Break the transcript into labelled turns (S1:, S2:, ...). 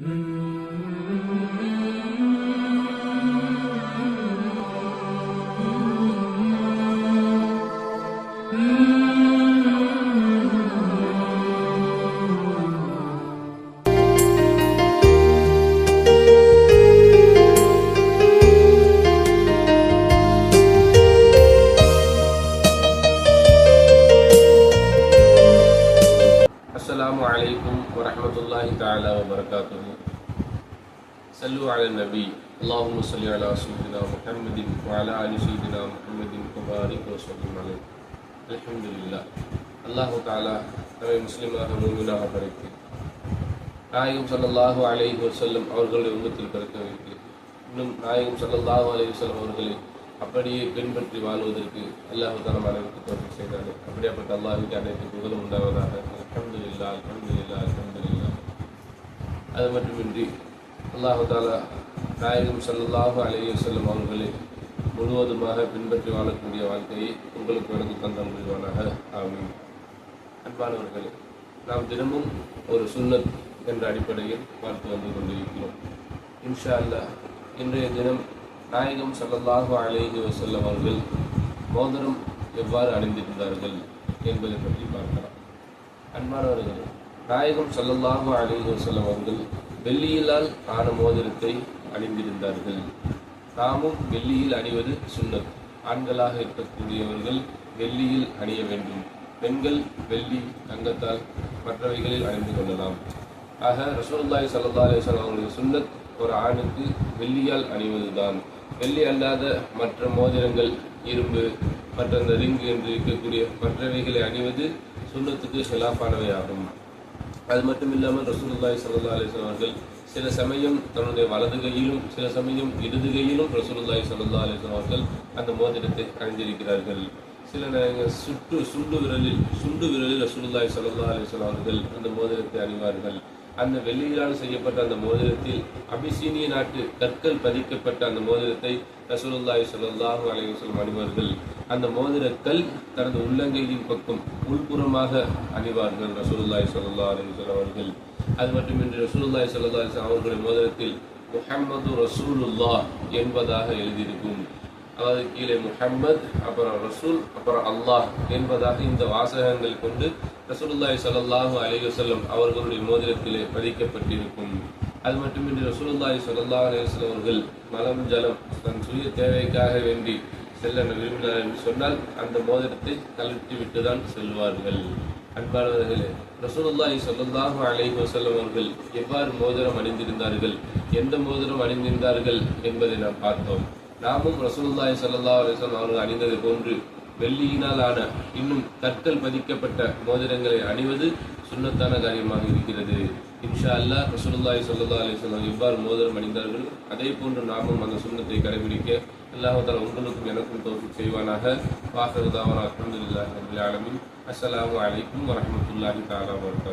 S1: Mm-hmm. عليكم ورحمة الله تعالى وبركاته صلوا على النبي اللهم صل على سيدنا محمد وعلى آل سيدنا محمد وبارك وسلم عليه الحمد لله அல்லாஹு தாலா நம்மை முஸ்லிமாக மூமினாக படைத்து நாயகம் ஸல்லல்லாஹு அலைஹி வஸல்லம் அவர்களுடைய உம்மத்தில் பிறக்க வைத்து இன்னும் நாயகம் ஸல்லல்லாஹு அலைஹி வஸல்லம் அவர்களை அப்படியே பின்பற்றி வாழ்வதற்கு அல்லாஹு தாலா அனைவருக்கு தோற்றம் செய்தார் அப்படியாப்பட்ட அல்லாஹுக்கு அனைத்து புகழும் உண்டாவதாக. அல்ஹம்துலில்லாஹ் அல்ஹம்துலில்லாஹ் அல்ஹம்துலில்லாஹ். அது மட்டுமின்றி அல்லாஹு தாலா நாயகம் ஸல்லல்லாஹு அலைய செல்லும் அவர்களை முழுவதுமாக பின்பற்றி வாழக்கூடிய வாழ்க்கையை உங்களுக்கு வழங்கி தந்த முடிவானாக ஆகும் அன்பானவர்களே நாம் தினமும் ஒரு சுண்ணத் என்ற அடிப்படையில் பார்த்து வந்து கொண்டிருக்கிறோம். இன்ஷா அல்லாஹ் இன்றைய தினம் நாயகம் சல்லல்லாஹு அலைஹி வசல்லம் அவர்கள் மோதிரம் எவ்வாறு அணிந்திருந்தார்கள் என்பதை பற்றி பார்க்கலாம். அன்பானவர்களே நாயகம் சல்லல்லாஹு அலைஹி வசல்லம் அவர்கள் வெள்ளியிலால் ஆன மோதிரத்தை அணிந்திருந்தார்கள். நாமும் வெள்ளியில் அணிவது சுன்னத் ஆண்களாக இருக்கக்கூடியவர்கள் வெள்ளியில் அணிய வேண்டும். பெண்கள் வெள்ளி தங்கத்தால் மற்றவைகளில் அணிந்து கொள்ளலாம். ஆக ரசூலுல்லாஹி சல்லா அலைஹி வஸல்லம் சுண்ணத் ஒரு ஆணுக்கு வெள்ளியால் அணிவதுதான். வெள்ளி அல்லாத மற்ற மோதிரங்கள் இரும்பு மற்ற அந்த ரிங் என்று இருக்கக்கூடிய மற்றவைகளை அணிவது சுண்ணத்துக்கு செலாப்பானவையாகும் ஆகும் அது மட்டும் இல்லாமல் ரசூலுல்லாய் சல்லா அலிஸ்லாம் அவர்கள் சில சமயம் தன்னுடைய வலது கையிலும் சில சமயம் இடது கையிலும் ரசூலுல்லாய் சல்லா அலிஸ்லாம் அவர்கள் அந்த மோதிரத்தை அணிந்திருக்கிறார்கள். சில நேரங்கள் சுட்டு சுண்டு விரலில் சுண்டு விரலில் ரசூலுல்லாய் சல்லா அலிஸ்லாம் அவர்கள் அந்த மோதிரத்தை அணிவார்கள். அந்த வெள்ளியிலால் செய்யப்பட்ட அந்த மோதிரத்தில் அபிசீனிய நாட்டு கற்கள் பதிக்கப்பட்ட அந்த மோதிரத்தை ரசூலுல்லாஹி ஸல்லல்லாஹு அலைவசம் அணிவார்கள். அந்த மோதிரக்கல் தனது உள்ளங்கையின் பக்கம் உள்புறமாக அணிவார்கள் ரசூலுல்லாஹி சொல்லா அலைஹி அவர்கள். அது மட்டுமின்றி ரசூலுல்லாஹி சொல்லா அலைஹி அவர்களின் அவர்களுடைய மோதிரத்தில் முஹம்மது ரசூலுல்லா என்பதாக எழுதியிருக்கும். அதாவது கீழே முஹம்மத் அப்புறம் ரசூல் அப்புறம் அல்லாஹ் என்பதாக இந்த வாசகங்கள் கொண்டு ரசூலுல்லாய் ஸல்லல்லாஹு அலைஹி அவர்களுடைய மோதிரத்திலே பதிக்கப்பட்டிருக்கும். அது மட்டுமின்றி ரசூலுல்லாய் ஸல்லல்லாஹு அலைஹி அவர்கள் மலம் ஜலம் தன் சுய தேவைக்காக வேண்டி செல்ல விரும்பினார் என்று சொன்னால் அந்த மோதிரத்தை கழற்றி விட்டுதான் செல்வார்கள். அன்பானவர்களே ரசூலுல்லாய் ஸல்லல்லாஹு அலைஹி வஸல்லம் அவர்கள் எவ்வாறு மோதிரம் அணிந்திருந்தார்கள் எந்த மோதிரம் அணிந்திருந்தார்கள் என்பதை நாம் பார்த்தோம். நாமும் ரசூலுல்லாய் சல்லா அலைஹி அவர்கள் அணிந்ததை போன்று வெள்ளியினால் ஆன இன்னும் கற்கள் பதிக்கப்பட்ட மோதிரங்களை அணிவது சுண்ணத்தான காரியமாக இருக்கிறது. இன்ஷா அல்லாஹ் ரசூலுல்லாஹி ஸல்லல்லாஹு அலைஹி வஸல்லம் எவ்வாறு மோதிரம் அணிந்தார்கள் அதே போன்று நாமும் அந்த சுண்ணத்தை கடைபிடிக்க அல்லாஹ் உங்களுக்கும் எனக்கும் தௌஃபீக் செய்வானாக. வாஹிரு தாவனா அல்ஹம்துலில்லாஹி ரப்பில் ஆலமீன். அஸ்ஸலாமு அலைக்கும் வரஹ்மத்துல்லாஹி தஆலா வபரகாத்துஹு